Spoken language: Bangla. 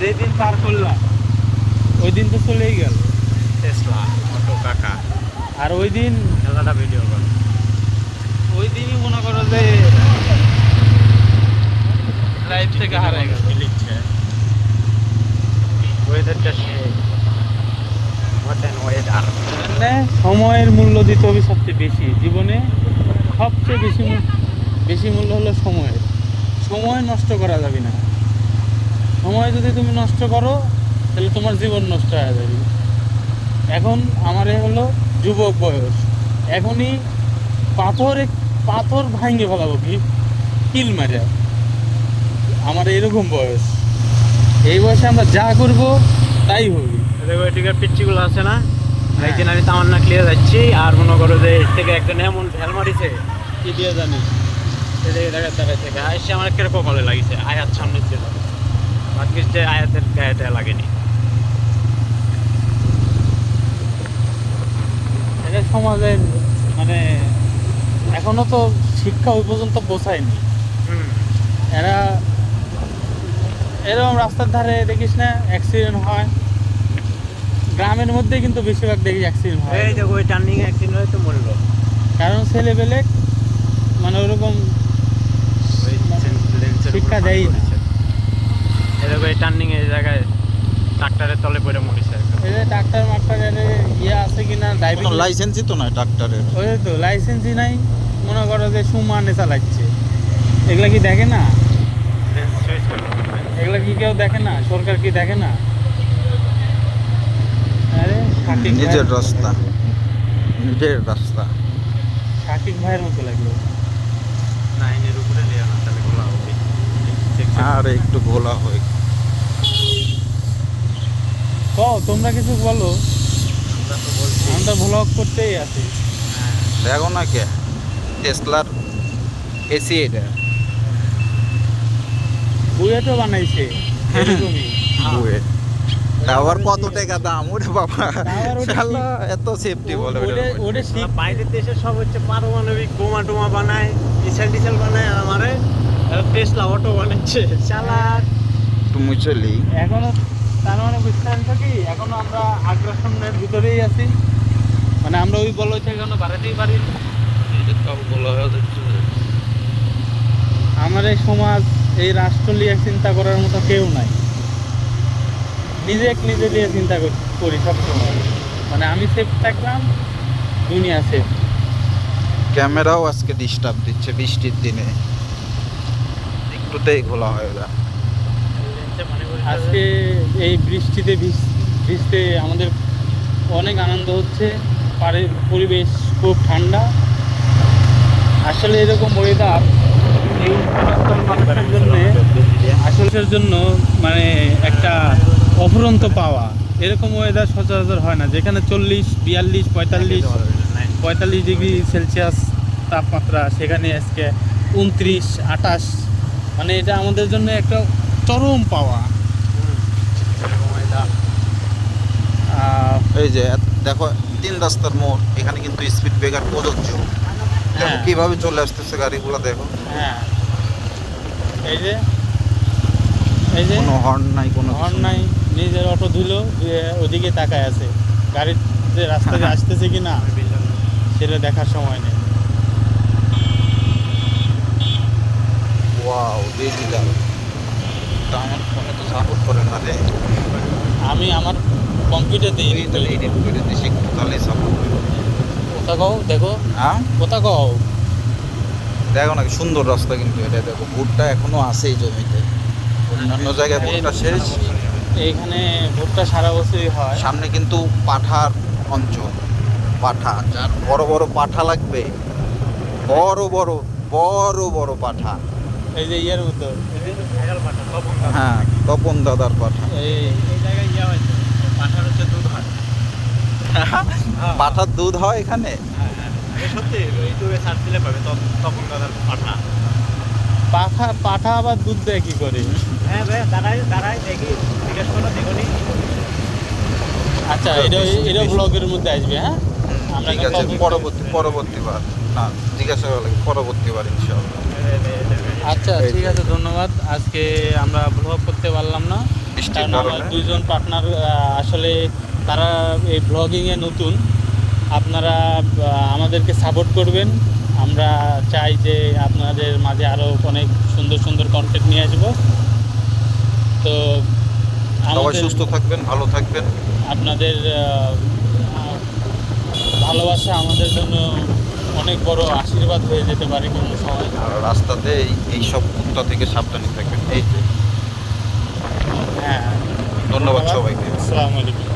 যেদিন পার করলাম ওই দিন তো চলেই গেল। টেসলা অটো কাকা আর ওই দিন খেলাটা ভিডিও কর। ওই দিনই মনে করো যে লাইফ থেকে হারাই গেল ওয়েদারটা মানে সময়ের মূল্য দিতে হবে সবচেয়ে বেশি। জীবনে সবচেয়ে বেশি বেশি মূল্য হলো সময়ের। সময় নষ্ট করা যাবে না। সময় যদি তুমি নষ্ট করো তাহলে তোমার জীবন নষ্ট হয়ে যাবে। এখন আমার হলো যুবক বয়স। এখনই পাথর পাথর ভাঙে ফেলাবো কি? কিল মারে আমার এরকম বয়স। এই বয়সে আমরা যা করব তাই হবে। পিচ্ছিগুলো আছে না? হ্যাঁ। একদিন আমি তামান্না ক্লিয়ার যাচ্ছি আর মনে করো যে এর থেকে একজন এমন ঢেল মারিছে কি দিয়ে জানি। দেখা দেখা থেকে আইসে আমার কীরকম ভালো লাগিছে। আয়াত সামনে ছিল যে আয়াতের গায়েটা লাগেনি। এটা সমাজের মানে এখনও তো শিক্ষা ওই পর্যন্ত পৌঁছায়নি। এরা এরকম রাস্তার ধারে দেখিস না অ্যাক্সিডেন্ট হয়। গ্রামের মধ্যে কিন্তু বেশিরভাগ দেখি অ্যাক্সিডেন্ট হয়। এই দেখো ওই টার্নিং অ্যাক্সিডেন্ট হয়ে তো মরলো। কারণ ছেলে পেলে মানে ওরকম লেন্সের শিক্ষা দেয়ই না। দেখো এই টার্নিং এই জায়গায় ট্রাক্টরের তলে পড়ে মরিছে এই যে ডাক্তার মাস্টারের ইয়ে আছে কিনা ড্রাইভিং লাইসেন্সই তো নয় ট্রাক্টরের ওই তো লাইসেন্সই নাই। মনে করো যে সুমানে চালাচ্ছে এগুলা কি দেখে না? এগুলা কি কেউ দেখে না? সরকার কি দেখে না? আরে নিজের রাস্তা। নিজের রাস্তা। সাকিব ভাইয়ের মতো লাগল। নাইনের উপরে নিয়ে না তাহলে গোলা হবে আর একটু ঘোলা হয়ে। ক তোমরা কিছু বলো? আমরা তো বলছি। আমরা ভ্লগ করতেই আছি। হ্যাঁ। দেখো না কে? টেসলার এসি এটা। বুয়েটও বানাইছে। এরকমই। বুয়ে টাওয়ার কত টাকা দাম? ওরে বাবা। শালা এত সেফটি বলে। ওরে ওরে বাইরের দেশে সব হচ্ছে পারমাণবিক বোমা টোমা বানায় মিসাইল টিসাইল বানায় আর আমারে। টেসলা অটো বানাচ্ছে। চালা তুমি চলি এখনও তার মানে বুঝতে কি? এখনও আমরা আগ্রাসনের ভিতরেই আছি। মানে আমরা ওই বলয় থেকে এখনও বাড়াতেই পারি আমার এই সমাজ এই রাষ্ট্র নিয়ে চিন্তা করার মতো কেউ নাই। নিজে নিজে দিয়ে চিন্তা কর- করি সবসময়। মানে আমি সেফ থাকলাম দুনিয়া সেফ ক্যামেরাও আজকে ডিস্টার্ব দিচ্ছে বৃষ্টির দিনে। একটুতেই ঘোলা হয়ে যায়। আজকে এই বৃষ্টিতে ভিজ- ভিজতে আমাদের অনেক আনন্দ হচ্ছে। পারে- পরিবেশ খুব ঠান্ডা। আসলে এরকম ওয়েদার এই মানুষের জন্য আসলের জন্য মানে একটা অফুরন্ত পাওয়া। এরকম ওয়েদার সচরাচর হয় না। যেখানে চল্লিশ, বিয়াল্লিশ, পঁয়তাল্লিশ পঁয়তাল্লিশ ডিগ্রি সেলসিয়াস তাপমাত্রা, সেখানে আজকে উনত্রিশ, আঠাশ মানে এটা আমাদের জন্য একটা চরম পাওয়া। এই যে দেখো তিন রাস্তার মোড় এখানে কিন্তু স্পিড ব্রেকার প্রযোজ্য। হ্যাঁ। কীভাবে চলে আসতেছে গাড়িগুলো দেখো। হ্যাঁ। এই যে এই যে কোনো হর্ন নাই কোনো হর্ন নাই। নিজের অটো ধুলো ওদিকে তাকায় আছে। গাড়ির যে রাস্তা দিয়ে আসতেছে কি না সেটা দেখার সময় নেই। ওয়াও ডিজিটাল তা আমার ফোনে তো সাপোর্ট করে না রে। আমি আমার কম্পিউটার দিয়ে এই তাহলে এডিট করে দিছি তাহলে সাপোর্ট করবে কোথা কও দেখো। হ্যাঁ? কোথা কও? দেখো নাকি সুন্দর রাস্তা কিন্তু এটা দেখো ভুট্টা এখনও আছে এই জমিতে। অন্যান্য জায়গায় ভুট্টা শেষ এইখানে ভোটটা সারা বছরই হয়। সামনে কিন্তু পাঠার অঞ্চল। পাঠা যার বড় বড় পাঠা লাগবে। বড় বড় বড় বড় পাঠা। এই যে ইয়ের মতো। হ্যাঁ তপন দাদার পাঠা। এই এই জায়গায় ইয়া হয়েছে। পাঠার হচ্ছে দুধ হয় পাঠার দুধ হয় এখানে? হ্যাঁ, হ্যাঁ। সত্যি ইউটিউবে সার্চ দিলে পাবে তপন দাদার পাঠা। পাঠা পাঠা আবার দুধ দেয় কি করে? হ্যাঁ ভাই দাঁড়াই দাঁড়াই দেখি। জিজ্ঞেস করো দেখুনি আচ্ছা এটা এটা ব্লগের মধ্যে আসবে হ্যাঁ? ঠিক আছে পরবর্তী পরবর্তীবার না জিজ্ঞাসা করা লাগে পরবর্তীবার ইনশাআল্লাহ। আচ্ছা ঠিক আছে ধন্যবাদ। আজকে আমরা ব্লগ করতে পারলাম না। কারণ আমার দুইজন পার্টনার আসলে তারা এই ব্লগিংয়ে নতুন। আপনারা আমাদেরকে সাপোর্ট করবেন। আমরা চাই যে আপনাদের মাঝে আরও অনেক সুন্দর সুন্দর কন্টেন্ট নিয়ে আসব। তো সবাই সুস্থ থাকবেন ভালো থাকবেন। আপনাদের ভালোবাসা আমাদের জন্য অনেক বড় আশীর্বাদ হয়ে যেতে পারে কোনো সময়। আর রাস্তাতে এই সব কুত্তা থেকে সাবধানে থাকবেন। এই হ্যাঁ। ধন্যবাদ। সবাইকে। আসসালামু আলাইকুম।